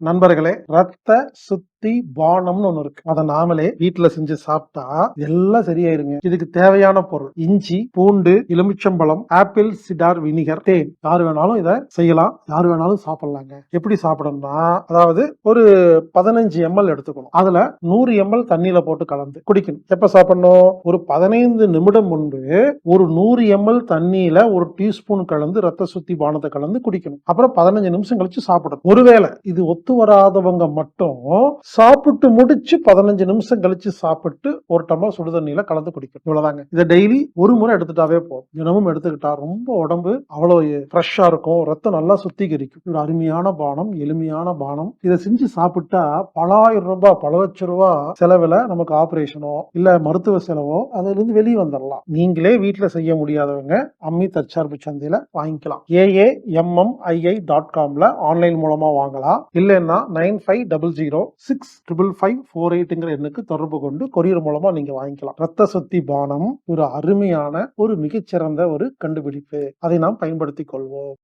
நண்பர்களே ரத்த சுத்த பானம்னு ஒண்ணு இருக்கு. அதை நாமளே வீட்டுல செஞ்சு சாப்பிட்டா எல்லாம் சரியாயிருங்க. இதுக்கு தேவையான பொருள் இஞ்சி பூண்டு எலுமிச்சம்பழம் ஆப்பிள் சிடார் வினிகர் தேன். யார் வேணாலும் இதை செய்யலாம். யார் வேணாலும் சாப்பிடலாங்க. எப்படி சாப்பிடணும்னா அதாவது ஒரு பதினஞ்சு எம்எல் எடுத்துக்கணும். அதுல நூறு எம்எல் தண்ணியில போட்டு கலந்து குடிக்கணும். எப்ப சாப்பிடணும்? ஒரு பதினைந்து நிமிடம் முன்பு ஒரு நூறு எம்எல் தண்ணியில ஒரு டீஸ்பூன் கலந்து ரத்த சுத்தி பானத்தை கலந்து குடிக்கணும். அப்புறம் பதினஞ்சு நிமிஷம் கழிச்சு சாப்பிடணும். ஒருவேளை இது ஒத்து வராதவங்க மட்டும் சாப்பிட்டு முடிச்சு பதினஞ்சு நிமிஷம் கழிச்சு சாப்பிட்டு ஒரு டம்ளர் சுடு தண்ணியில கலந்து குடிக்கணும். இவ்வளவுதாங்க. இதை டெய்லி ஒரு முறை எடுத்துட்டாவே போதும். தினமும் எடுத்துக்கிட்டா ரொம்ப உடம்பு அவ்வளவு ஃப்ரெஷ்ஷா இருக்கும். ரத்தம் நல்லா சுத்திகரிக்கும். ஒரு அருமையான பானம் எளிமையான பானம். இதை செஞ்சு சாப்பிட்டா பலாயிரம் ரூபாய் பல லட்சம் ரூபாய் செலவுல நமக்கு ஆபரேஷனோ இல்ல மருத்துவ செலவோ அதுல இருந்து வெளியே வந்துடலாம் நீங்களே வீட்டுல செய்ய முடியாதவங்க அம்மி தற்சார்பு சந்தையில வாங்கிக்கலாம். ஏஏ எம்எம்ஐஐ டாட் காம்ல ஆன்லைன் மூலமா வாங்கலாம். இல்லைன்னா nine five double zero six six triple five four எயிட்டுங்கிற எண்ணுக்கு தொடர்பு கொண்டு கொரியர் மூலமா நீங்க வாங்கிக்கலாம். ரத்த சுத்தி பானம் ஒரு அருமையான ஒரு மிகச்சிறந்த ஒரு கண்டுபிடிப்பு. அதை நாம் பயன்படுத்திக் கொள்வோம்.